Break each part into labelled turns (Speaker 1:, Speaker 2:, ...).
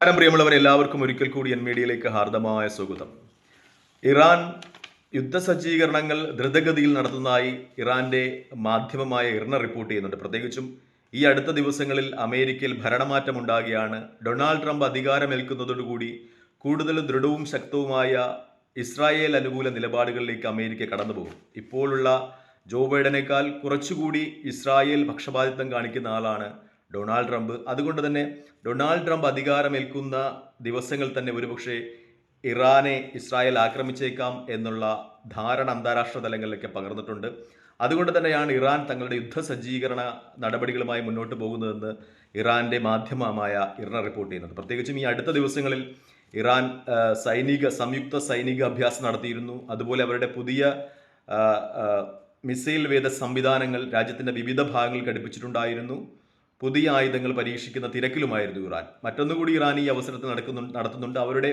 Speaker 1: നമസ്കാരം പ്രിയമുള്ളവർ എല്ലാവർക്കും ഒരിക്കൽ കൂടി എൻ മീഡിയയിലേക്ക് ഹാർദമായ സ്വാഗതം. ഇറാൻ യുദ്ധസജ്ജീകരണങ്ങൾ ദ്രുതഗതിയിൽ നടത്തുന്നതായി ഇറാന്റെ മാധ്യമമായ ഇർണ റിപ്പോർട്ട് ചെയ്യുന്നുണ്ട്. പ്രത്യേകിച്ചും ഈ അടുത്ത ദിവസങ്ങളിൽ അമേരിക്കയിൽ ഭരണമാറ്റം ഉണ്ടാകുകയാണ് ഡൊണാൾഡ് ട്രംപ് അധികാരമേൽക്കുന്നതോടുകൂടി കൂടുതൽ ദൃഢവും ശക്തവുമായ ഇസ്രായേൽ അനുകൂല നിലപാടുകളിലേക്ക് അമേരിക്ക കടന്നുപോകും. ഇപ്പോഴുള്ള ജോ ബൈഡനേക്കാൾ കുറച്ചുകൂടി ഇസ്രായേൽ പക്ഷപാതിത്വം കാണിക്കുന്ന ആളാണ് ഡൊണാൾഡ് ട്രംപ്. അതുകൊണ്ട് തന്നെ ഡൊണാൾഡ് ട്രംപ് അധികാരമേൽക്കുന്ന ദിവസങ്ങൾ തന്നെ ഒരുപക്ഷെ ഇറാനെ ഇസ്രായേൽ ആക്രമിച്ചേക്കാം എന്നുള്ള ധാരണ അന്താരാഷ്ട്ര തലങ്ങളിലൊക്കെ പകർന്നിട്ടുണ്ട്. അതുകൊണ്ട് തന്നെയാണ് ഇറാൻ തങ്ങളുടെ യുദ്ധ സജ്ജീകരണ നടപടികളുമായി മുന്നോട്ട് പോകുന്നതെന്ന് ഇറാന്റെ മാധ്യമമായ ഇറാൻ റിപ്പോർട്ട് ചെയ്യുന്നത്. പ്രത്യേകിച്ചും ഈ അടുത്ത ദിവസങ്ങളിൽ ഇറാൻ സൈനിക സംയുക്ത സൈനിക അഭ്യാസം നടത്തിയിരുന്നു. അതുപോലെ അവരുടെ പുതിയ മിസൈൽ വേദ സംവിധാനങ്ങൾ രാജ്യത്തിന്റെ വിവിധ ഭാഗങ്ങളിൽ ഘടിപ്പിച്ചിട്ടുണ്ടായിരുന്നു. പുതിയ ആയുധങ്ങൾ പരീക്ഷിക്കുന്ന തിരക്കിലുമായിരുന്നു ഇറാൻ. മറ്റൊന്നുകൂടി ഇറാൻ ഈ അവസരത്തിൽ നടക്കുന്നു നടത്തുന്നുണ്ട്. അവരുടെ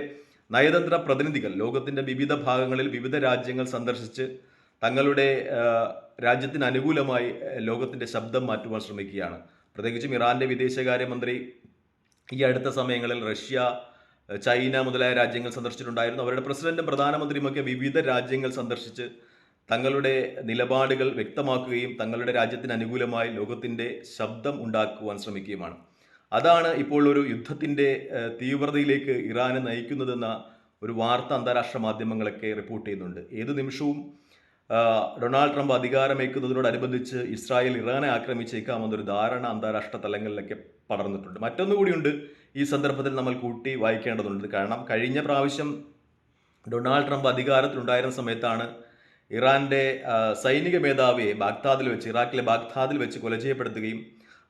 Speaker 1: നയതന്ത്ര പ്രതിനിധികൾ ലോകത്തിന്റെ വിവിധ ഭാഗങ്ങളിൽ വിവിധ രാജ്യങ്ങൾ സന്ദർശിച്ച് തങ്ങളുടെ രാജ്യത്തിന് അനുകൂലമായി ലോകത്തിന്റെ ശബ്ദം മാറ്റുവാൻ ശ്രമിക്കുകയാണ്. പ്രത്യേകിച്ചും ഇറാന്റെ വിദേശകാര്യമന്ത്രി ഈ അടുത്ത സമയങ്ങളിൽ റഷ്യ ചൈന മുതലായ രാജ്യങ്ങൾ സന്ദർശിച്ചിട്ടുണ്ടായിരുന്നു. അവരുടെ പ്രസിഡന്റും പ്രധാനമന്ത്രിയുമൊക്കെ വിവിധ രാജ്യങ്ങൾ സന്ദർശിച്ച് തങ്ങളുടെ നിലപാടുകൾ വ്യക്തമാക്കുകയും തങ്ങളുടെ രാജ്യത്തിന് അനുകൂലമായി ലോകത്തിന്റെ ശബ്ദം ഉണ്ടാക്കുവാൻ ശ്രമിക്കുകയുമാണ്. അതാണ് ഇപ്പോൾ ഒരു യുദ്ധത്തിന്റെ തീവ്രതയിലേക്ക് ഇറാനെ നയിക്കുന്നതെന്ന ഒരു വാർത്ത അന്താരാഷ്ട്ര മാധ്യമങ്ങളൊക്കെ റിപ്പോർട്ട് ചെയ്യുന്നുണ്ട്. ഏത് നിമിഷവും ഡൊണാൾഡ് ട്രംപ് അധികാരമേക്കുന്നതിനോടനുബന്ധിച്ച് ഇസ്രായേൽ ഇറാനെ ആക്രമിച്ചേക്കാമെന്നൊരു ധാരണ അന്താരാഷ്ട്ര തലങ്ങളിലൊക്കെ പടർന്നിട്ടുണ്ട്. മറ്റൊന്നുകൂടിയുണ്ട് ഈ സന്ദർഭത്തിൽ നമ്മൾ കൂട്ടി വായിക്കേണ്ടതുണ്ട്. കാരണം കഴിഞ്ഞ പ്രാവശ്യം ഡൊണാൾഡ് ട്രംപ് അധികാരത്തിലുണ്ടായിരുന്ന സമയത്താണ് ഇറാന്റെ ആ, സൈനിക മേധാവിയെ ബാഗ്ദാദിൽ വെച്ച് ഇറാഖിലെ ബാഗ്ദാദിൽ വെച്ച് കൊല ചെയ്യപ്പെടുത്തുകയും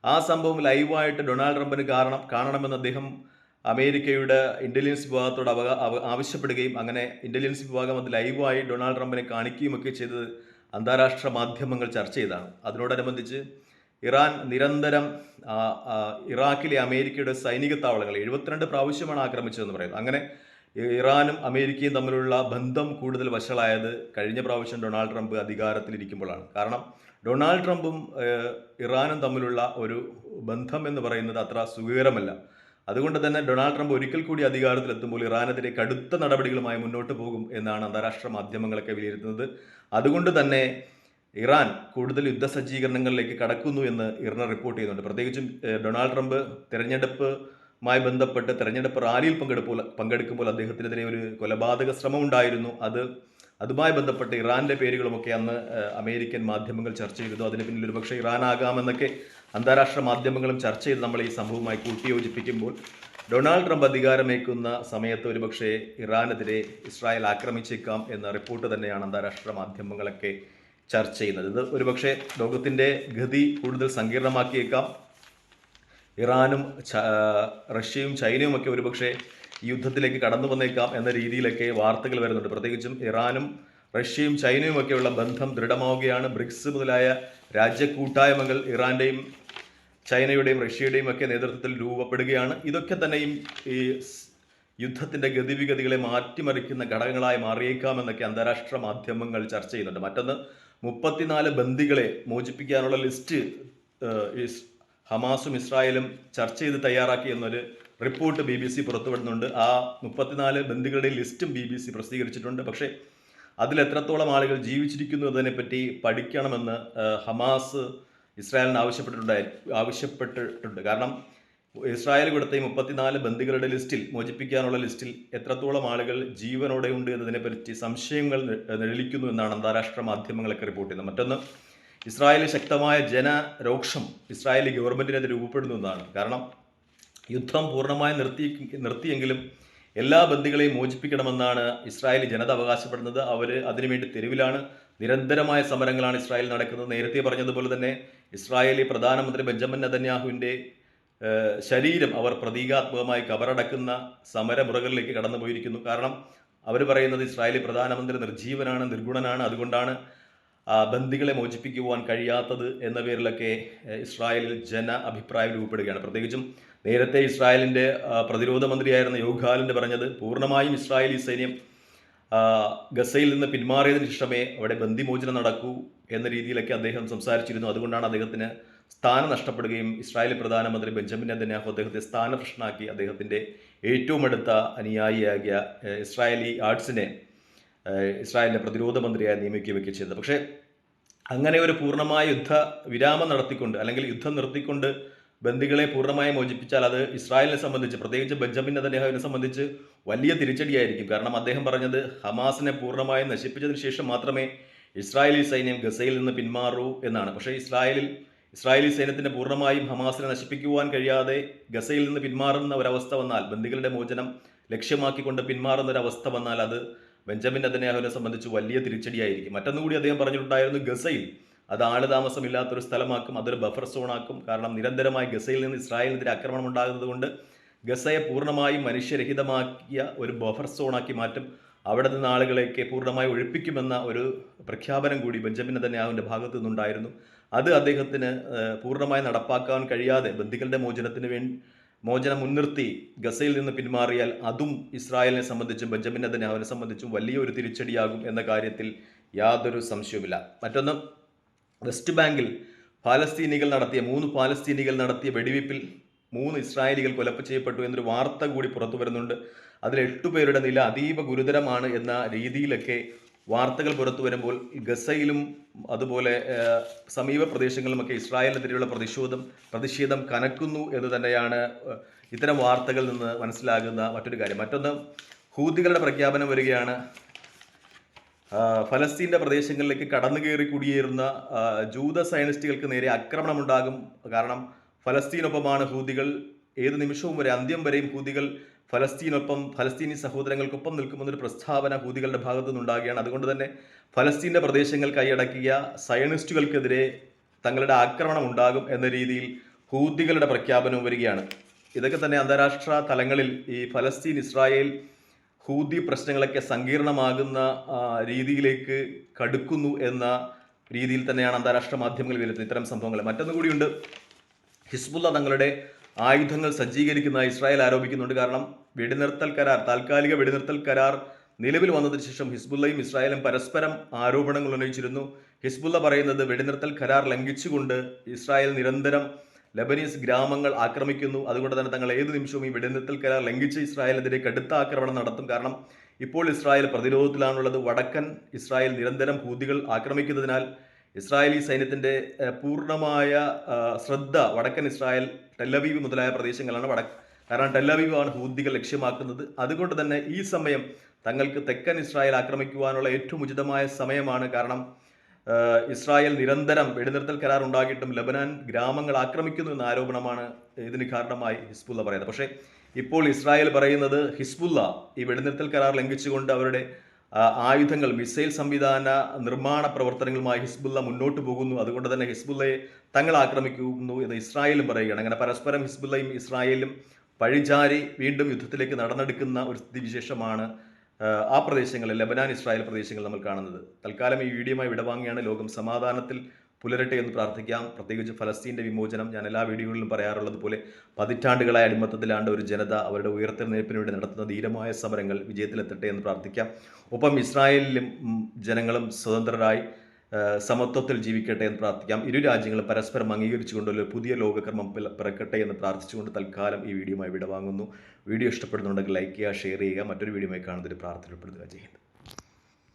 Speaker 1: ആ സംഭവം ലൈവായിട്ട് ഡൊണാൾഡ് ട്രംപിന് കാരണം കാണണമെന്ന് അദ്ദേഹം അമേരിക്കയുടെ ഇന്റലിജൻസ് വിഭാഗത്തോട് അവ ആവശ്യപ്പെടുകയും അങ്ങനെ ഇന്റലിജൻസ് വിഭാഗം അത് ലൈവായി ഡൊണാൾഡ് ട്രംപിനെ കാണിക്കുകയും ഒക്കെ ചെയ്തത് അന്താരാഷ്ട്ര മാധ്യമങ്ങൾ ചർച്ച ചെയ്താണ്. അതിനോടനുബന്ധിച്ച് ഇറാൻ നിരന്തരം ഇറാഖിലെ അമേരിക്കയുടെ സൈനിക താവളങ്ങൾ എഴുപത്തിരണ്ട് പ്രാവശ്യമാണ് ആക്രമിച്ചതെന്ന് പറയുന്നത്. അങ്ങനെ ഇറാനും അമേരിക്കയും തമ്മിലുള്ള ബന്ധം കൂടുതൽ വഷളായത് കഴിഞ്ഞ പ്രാവശ്യം ഡൊണാൾഡ് ട്രംപ് അധികാരത്തിലിരിക്കുമ്പോഴാണ്. കാരണം ഡൊണാൾഡ് ട്രംപും ഇറാനും തമ്മിലുള്ള ഒരു ബന്ധം എന്ന് പറയുന്നത് അത്ര സുഖകരമല്ല. അതുകൊണ്ട് തന്നെ ഡൊണാൾഡ് ട്രംപ് ഒരിക്കൽ കൂടി അധികാരത്തിലെത്തുമ്പോൾ ഇറാനെതിരെ കടുത്ത നടപടികളുമായി മുന്നോട്ട് പോകും എന്നാണ് അന്താരാഷ്ട്ര മാധ്യമങ്ങളൊക്കെ വിലയിരുത്തുന്നത്. അതുകൊണ്ട് തന്നെ ഇറാൻ കൂടുതൽ യുദ്ധ യുദ്ധസജ്ജീകരണങ്ങളിലേക്ക് കടക്കുന്നു എന്ന് ഇറാൻ റിപ്പോർട്ട് ചെയ്യുന്നുണ്ട്. പ്രത്യേകിച്ചും ഡൊണാൾഡ് ട്രംപ് തെരഞ്ഞെടുപ്പുമായി ബന്ധപ്പെട്ട് തെരഞ്ഞെടുപ്പ് റാലിയിൽ പങ്കെടുപ്പോൾ പങ്കെടുക്കുമ്പോൾ അദ്ദേഹത്തിനെതിരെ ഒരു കൊലപാതക ശ്രമം ഉണ്ടായിരുന്നു അത് അതുമായി ബന്ധപ്പെട്ട് ഇറാനിലെ പേരുകളുമൊക്കെ അന്ന് അമേരിക്കൻ മാധ്യമങ്ങൾ ചർച്ച ചെയ്തു. അതിന് പിന്നിൽ ഒരുപക്ഷെ ഇറാൻ ആകാമെന്നൊക്കെ അന്താരാഷ്ട്ര മാധ്യമങ്ങളും ചർച്ച ചെയ്ത്. നമ്മൾ ഈ സംഭവവുമായി കൂട്ടിയോജിപ്പിക്കുമ്പോൾ ഡൊണാൾഡ് ട്രംപ് അധികാരമേക്കുന്ന സമയത്ത് ഒരുപക്ഷെ ഇറാനെതിരെ ഇസ്രായേൽ ആക്രമിച്ചേക്കാം എന്ന റിപ്പോർട്ട് തന്നെയാണ് അന്താരാഷ്ട്ര മാധ്യമങ്ങളൊക്കെ ചർച്ച ചെയ്യുന്നത്. ഇത് ഒരുപക്ഷെ ലോകത്തിന്റെ ഗതി കൂടുതൽ സങ്കീർണമാക്കിയേക്കാം. ഇറാനും റഷ്യയും ചൈനയും ഒക്കെ ഒരുപക്ഷെ യുദ്ധത്തിലേക്ക് കടന്നു വന്നേക്കാം എന്ന രീതിയിലൊക്കെ വാർത്തകൾ വരുന്നുണ്ട്. പ്രത്യേകിച്ചും ഇറാനും റഷ്യയും ചൈനയും ഒക്കെയുള്ള ബന്ധം ദൃഢമാവുകയാണ്. ബ്രിക്സ് മുതലായ രാജ്യക്കൂട്ടായ്മകൾ ഇറാന്റെയും ചൈനയുടെയും റഷ്യയുടെയും ഒക്കെ നേതൃത്വത്തിൽ രൂപപ്പെടുകയാണ്. ഇതൊക്കെ തന്നെയും ഈ യുദ്ധത്തിന്റെ ഗതിവിഗതികളെ മാറ്റിമറിക്കുന്ന ഘടകങ്ങളായി മാറിയേക്കാമെന്നൊക്കെ അന്താരാഷ്ട്ര മാധ്യമങ്ങൾ ചർച്ച ചെയ്യുന്നുണ്ട്. മറ്റൊന്ന് മുപ്പത്തിനാല് ബന്ദികളെ മോചിപ്പിക്കാനുള്ള ലിസ്റ്റ് ഹമാസും ഇസ്രായേലും ചർച്ച ചെയ്ത് തയ്യാറാക്കി എന്നൊരു റിപ്പോർട്ട് ബി ബി സി പുറത്തുവിടുന്നുണ്ട്. ആ മുപ്പത്തിനാല് ബന്ധുക്കളുടെ ലിസ്റ്റും ബി ബി സി പ്രസിദ്ധീകരിച്ചിട്ടുണ്ട്. പക്ഷേ അതിൽ എത്രത്തോളം ആളുകൾ ജീവിച്ചിരിക്കുന്നു എന്നതിനെപ്പറ്റി പഠിക്കണമെന്ന് ഹമാസ് ഇസ്രായേലിന് ആവശ്യപ്പെട്ടിട്ടുണ്ടായി ആവശ്യപ്പെട്ടിട്ടുണ്ട്. കാരണം ഇസ്രായേൽ കൊടുത്ത ഈ മുപ്പത്തിനാല് ബന്ദികളുടെ ലിസ്റ്റിൽ മോചിപ്പിക്കാനുള്ള ലിസ്റ്റിൽ എത്രത്തോളം ആളുകൾ ജീവനോടെ ഉണ്ട് എന്നതിനെപ്പറ്റി സംശയങ്ങൾ നിഴലിക്കുന്നു എന്നാണ് അന്താരാഷ്ട്ര മാധ്യമങ്ങളൊക്കെ റിപ്പോർട്ട് ചെയ്യുന്നത്. മറ്റൊന്ന് ഇസ്രായേലിൽ ശക്തമായ ജനരോക്ഷം ഇസ്രായേലി ഗവൺമെന്റിനെതിരെ രൂപപ്പെടുന്നു എന്നാണ്. കാരണം യുദ്ധം പൂർണമായി നിർത്തി നിർത്തിയെങ്കിലും എല്ലാ ബന്ദികളെയും മോചിപ്പിക്കണമെന്നാണ് ഇസ്രായേലി ജനത അവകാശപ്പെടുന്നത്. അവർ അതിനുവേണ്ടി തെരുവിലാണ്. നിരന്തരമായ സമരങ്ങളാണ് ഇസ്രായേൽ നടക്കുന്നത്. നേരത്തെ പറഞ്ഞതുപോലെ തന്നെ ഇസ്രായേലി പ്രധാനമന്ത്രി ബെഞ്ചമിൻ നദന്യാഹുവിന്റെ ശരീരം അവർ പ്രതീകാത്മകമായി കബറടക്കുന്ന സമരമുറകളിലേക്ക് കടന്നു പോയിരിക്കുന്നു കാരണം അവർ പറയുന്നത് ഇസ്രായേലി പ്രധാനമന്ത്രി നിർജീവനാണ് നിർഗുണനാണ്. അതുകൊണ്ടാണ് ബന്ദികളെ മോചിപ്പിക്കുവാൻ കഴിയാത്തത് എന്ന പേരിലൊക്കെ ഇസ്രായേലിൽ ജന അഭിപ്രായം രൂപപ്പെടുകയാണ്. പ്രത്യേകിച്ചും നേരത്തെ ഇസ്രായേലിന്റെ പ്രതിരോധ മന്ത്രിയായിരുന്ന യോഗാലിന്റെ പറഞ്ഞത് പൂർണമായും ഇസ്രായേലി സൈന്യം ഗസയിൽ നിന്ന് പിന്മാറിയതിന് ശേഷമേ അവിടെ ബന്ദിമോചനം നടക്കൂ എന്ന രീതിയിലൊക്കെ അദ്ദേഹം സംസാരിച്ചിരുന്നു. അതുകൊണ്ടാണ് അദ്ദേഹത്തിന് സ്ഥാനം നഷ്ടപ്പെടുകയും ഇസ്രായേൽ പ്രധാനമന്ത്രി ബെഞ്ചമിൻ നെതന്യാഹു അദ്ദേഹത്തെ സ്ഥാനഭ്രഷ്ടനാക്കി അദ്ദേഹത്തിന്റെ ഏറ്റവും അടുത്ത അനുയായിയാകിയ ഇസ്രായേലി ആർട്സിനെ ഇസ്രായേലിന്റെ പ്രതിരോധ മന്ത്രിയായി നിയമിക്കുകയൊക്കെ ചെയ്തത്. പക്ഷേ അങ്ങനെ ഒരു പൂർണമായ യുദ്ധ വിരാമം നടത്തിക്കൊണ്ട് അല്ലെങ്കിൽ യുദ്ധം നിർത്തിക്കൊണ്ട് ബന്ദികളെ പൂർണമായി മോചിപ്പിച്ചാൽ അത് ഇസ്രായേലിനെ സംബന്ധിച്ച് പ്രത്യേകിച്ച് ബെഞ്ചമിൻ നെതന്യാഹുവിനെ സംബന്ധിച്ച് വലിയ തിരിച്ചടിയായിരിക്കും. കാരണം അദ്ദേഹം പറഞ്ഞത് ഹമാസിനെ പൂർണമായും നശിപ്പിച്ചതിന് ശേഷം മാത്രമേ ഇസ്രായേലി സൈന്യം ഗസയിൽ നിന്ന് പിന്മാറൂ എന്നാണ്. പക്ഷേ ഇസ്രായേലിൽ ഇസ്രായേലി സൈന്യത്തിന് പൂർണമായും ഹമാസിനെ നശിപ്പിക്കുവാൻ കഴിയാതെ ഗസയിൽ നിന്ന് പിന്മാറുന്ന ഒരവസ്ഥ വന്നാൽ ബന്ദികളുടെ മോചനം ലക്ഷ്യമാക്കിക്കൊണ്ട് പിന്മാറുന്ന ഒരവസ്ഥ വന്നാൽ അത് ബെഞ്ചമിൻ നെതന്യാഹുവിനെ സംബന്ധിച്ച് വലിയ തിരിച്ചടിയായിരിക്കും. മറ്റൊന്നുകൂടി അദ്ദേഹം പറഞ്ഞിട്ടുണ്ടായിരുന്നു ഗസയിൽ. അത് ആൾ താമസമില്ലാത്തൊരു സ്ഥലമാക്കും അതൊരു ബഫർ സോണാക്കും. കാരണം നിരന്തരമായി ഗസയിൽ നിന്ന് ഇസ്രായേലിനെതിരെ ആക്രമണം ഉണ്ടാകുന്നതുകൊണ്ട് ഗസയെ പൂർണമായും മനുഷ്യരഹിതമാക്കിയ ഒരു ബഫർ സോണാക്കി മാറ്റും. അവിടെ നിന്ന് ആളുകളെയൊക്കെ പൂർണമായി ഒഴിപ്പിക്കുമെന്ന ഒരു പ്രഖ്യാപനം കൂടി ബെഞ്ചമിൻ നെതന്യാഹുവിന്റെ ഭാഗത്തു നിന്നുണ്ടായിരുന്നു. അത് അദ്ദേഹത്തിന് പൂർണമായി നടപ്പാക്കാൻ കഴിയാതെ ബന്ധുക്കളുടെ മോചനത്തിന് വേണ്ടി മോചനം മുൻനിർത്തി ഗസയിൽ നിന്ന് പിന്മാറിയാൽ അതും ഇസ്രായേലിനെ സംബന്ധിച്ചും ബെഞ്ചമിൻ നെതന്യാഹുവിനെ സംബന്ധിച്ചും വലിയൊരു തിരിച്ചടിയാകും എന്ന കാര്യത്തിൽ യാതൊരു സംശയവുമില്ല. മറ്റൊന്ന് വെസ്റ്റ് ബാങ്കിൽ പാലസ്തീനികൾ നടത്തിയ മൂന്ന് പാലസ്തീനികൾ നടത്തിയ വെടിവയ്പിൽ മൂന്ന് ഇസ്രായേലികൾ കൊലപ്പ് ചെയ്യപ്പെട്ടു എന്നൊരു വാർത്ത കൂടി പുറത്തു വരുന്നുണ്ട്. അതിൽ എട്ടു പേരുടെ നില അതീവ ഗുരുതരമാണ് എന്ന രീതിയിലൊക്കെ വാർത്തകൾ പുറത്തു വരുമ്പോൾ ഗസയിലും അതുപോലെ സമീപ പ്രദേശങ്ങളിലുമൊക്കെ ഇസ്രായേലിനെതിരെയുള്ള പ്രതിഷേധം പ്രതിഷേധം കനക്കുന്നു എന്ന് തന്നെയാണ് ഇത്തരം വാർത്തകളിൽ നിന്ന് മനസ്സിലാകുന്ന മറ്റൊരു കാര്യം. മറ്റൊന്ന് ഹൂതികളുടെ പ്രഖ്യാപനം വരികയാണ്. ഫലസ്തീന്റെ പ്രദേശങ്ങളിലേക്ക് കടന്നു കയറി കുടിയേറുന്ന ജൂത സയനിസ്റ്റുകൾക്ക് നേരെ ആക്രമണമുണ്ടാകും. കാരണം ഫലസ്തീനൊപ്പമാണ് ഹൂതികൾ. ഏത് നിമിഷവും വരെ അന്ത്യം വരെയും ഹൂതികൾ ഫലസ്തീനൊപ്പം ഫലസ്തീനി സഹോദരങ്ങൾക്കൊപ്പം നിൽക്കുമെന്നൊരു പ്രസ്താവന ഹൂതികളുടെ ഭാഗത്തു നിന്നുണ്ടാകുകയാണ്. അതുകൊണ്ട് തന്നെ ഫലസ്തീന്റെ പ്രദേശങ്ങൾ കൈയടക്കിയ സയണിസ്റ്റുകൾക്കെതിരെ തങ്ങളുടെ ആക്രമണം ഉണ്ടാകും എന്ന രീതിയിൽ ഹൂതികളുടെ പ്രഖ്യാപനവും വരികയാണ്. ഇതൊക്കെ തന്നെ അന്താരാഷ്ട്ര തലങ്ങളിൽ ഈ ഫലസ്തീൻ ഇസ്രായേൽ ഹൂതി പ്രശ്നങ്ങളൊക്കെ സങ്കീർണമാകുന്ന രീതിയിലേക്ക് കടുക്കുന്നു എന്ന രീതിയിൽ തന്നെയാണ് അന്താരാഷ്ട്ര മാധ്യമങ്ങൾ വിലയിരുത്തുന്നത്. ഇത്തരം സംഭവങ്ങൾ. മറ്റൊന്നുകൂടിയുണ്ട് ഹിസ്ബുള്ള തങ്ങളുടെ ആയുധങ്ങൾ സജ്ജീകരിക്കുന്ന ഇസ്രായേൽ ആരോപിക്കുന്നുണ്ട്. കാരണം വെടിനിർത്തൽ കരാർ താൽക്കാലിക വെടിനിർത്തൽ കരാർ നിലവിൽ വന്നതിന് ശേഷം ഹിസ്ബുല്ലയും ഇസ്രായേലും പരസ്പരം ആരോപണങ്ങൾ ഉന്നയിച്ചിരുന്നു. ഹിസ്ബുല്ല പറയുന്നത് വെടിനിർത്തൽ കരാർ ലംഘിച്ചുകൊണ്ട് ഇസ്രായേൽ നിരന്തരം ലബനീസ് ഗ്രാമങ്ങൾ ആക്രമിക്കുന്നു. അതുകൊണ്ട് തന്നെ തങ്ങൾ ഏത് നിമിഷവും ഈ വെടിനിർത്തൽ കരാർ ലംഘിച്ച് ഇസ്രായേലിനെതിരെ കടുത്ത ആക്രമണം നടത്തും. കാരണം ഇപ്പോൾ ഇസ്രായേൽ പ്രതിരോധത്തിലാണുള്ളത്. വടക്കൻ ഇസ്രായേൽ നിരന്തരം ഹൂതികൾ ആക്രമിക്കുന്നതിനാൽ ഇസ്രായേലി സൈന്യത്തിന്റെ പൂർണമായ ശ്രദ്ധ വടക്കൻ ഇസ്രായേൽ ടെല്ലവീവ് മുതലായ പ്രദേശങ്ങളാണ് വടക്ക് കാരണം ടെല്ലവീവ് ആണ് ഹൂദികൾ ലക്ഷ്യമാക്കുന്നത്. അതുകൊണ്ട് തന്നെ ഈ സമയം തങ്ങൾക്ക് തെക്കൻ ഇസ്രായേൽ ആക്രമിക്കുവാനുള്ള ഏറ്റവും ഉചിതമായ സമയമാണ്. കാരണം ഇസ്രായേൽ നിരന്തരം വെടിനിർത്തൽ കരാർ ഉണ്ടാക്കിയിട്ടും ലബനാൻ ഗ്രാമങ്ങൾ ആക്രമിക്കുന്നു എന്ന ആരോപണമാണ് ഇതിന് കാരണമായി ഹിസ്ബുല്ല പറയുന്നത്. പക്ഷേ ഇപ്പോൾ ഇസ്രായേൽ പറയുന്നത് ഹിസ്ബുല്ല ഈ വെടിനിർത്തൽ കരാർ ലംഘിച്ചുകൊണ്ട് അവരുടെ ആയുധങ്ങൾ മിസൈൽ സംവിധാന നിർമ്മാണ പ്രവർത്തനങ്ങളുമായി ഹിസ്ബുല്ല മുന്നോട്ട് പോകുന്നു. അതുകൊണ്ട് തന്നെ ഹിസ്ബുല്ലയെ തങ്ങൾ ആക്രമിക്കുന്നു എന്ന് ഇസ്രായേലും പറയുകയാണ്. അങ്ങനെ പരസ്പരം ഹിസ്ബുല്ലയും ഇസ്രായേലും പഴിചാരി വീണ്ടും യുദ്ധത്തിലേക്ക് നടന്നെടുക്കുന്ന ഒരു സ്ഥിതിവിശേഷമാണ് ആ, പ്രദേശങ്ങളിൽ ലബനാൻ ഇസ്രായേൽ പ്രദേശങ്ങൾ നമ്മൾ കാണുന്നത്. തൽക്കാലം ഈ വീഡിയോമായി വിടവാങ്ങിയാണ് ലോകം സമാധാനത്തിൽ പുലരട്ടെ എന്ന് പ്രാർത്ഥിക്കാം. പ്രത്യേകിച്ച് ഫലസ്തീന്റെ വിമോചനം ഞാൻ എല്ലാ വീഡിയോകളിലും പറയാറുള്ളത് പോലെ പതിറ്റാണ്ടുകളായ അടിമത്തത്തിലാണ്ട് ഒരു ജനത അവരുടെ ഉയർത്തെഴുന്നേൽപ്പിന് വേണ്ടി നടത്തുന്ന ധീരമായ സമരങ്ങൾ വിജയത്തിലെത്തട്ടെ എന്ന് പ്രാർത്ഥിക്കാം. ഒപ്പം ഇസ്രായേലിലും ജനങ്ങളും സ്വതന്ത്രരായി സമത്വത്തിൽ ജീവിക്കട്ടെ എന്ന് പ്രാർത്ഥിക്കാം. ഇരു രാജ്യങ്ങളും പരസ്പരം അംഗീകരിച്ചുകൊണ്ടുള്ള കൊണ്ടുള്ള പുതിയ ലോകക്രമം പിറക്കട്ടെ എന്ന് പ്രാർത്ഥിച്ചുകൊണ്ട് തൽക്കാലം ഈ വീഡിയോയുമായി വിടവാങ്ങുന്നു. വീഡിയോ ഇഷ്ടപ്പെടുന്നുണ്ടെങ്കിൽ ലൈക്ക് ചെയ്യുക ഷെയർ ചെയ്യുക. മറ്റൊരു വീഡിയോയുമായി കാണുന്നതിന് പ്രാർത്ഥനപ്പെടുത്തുക. ഹിന്ദ്.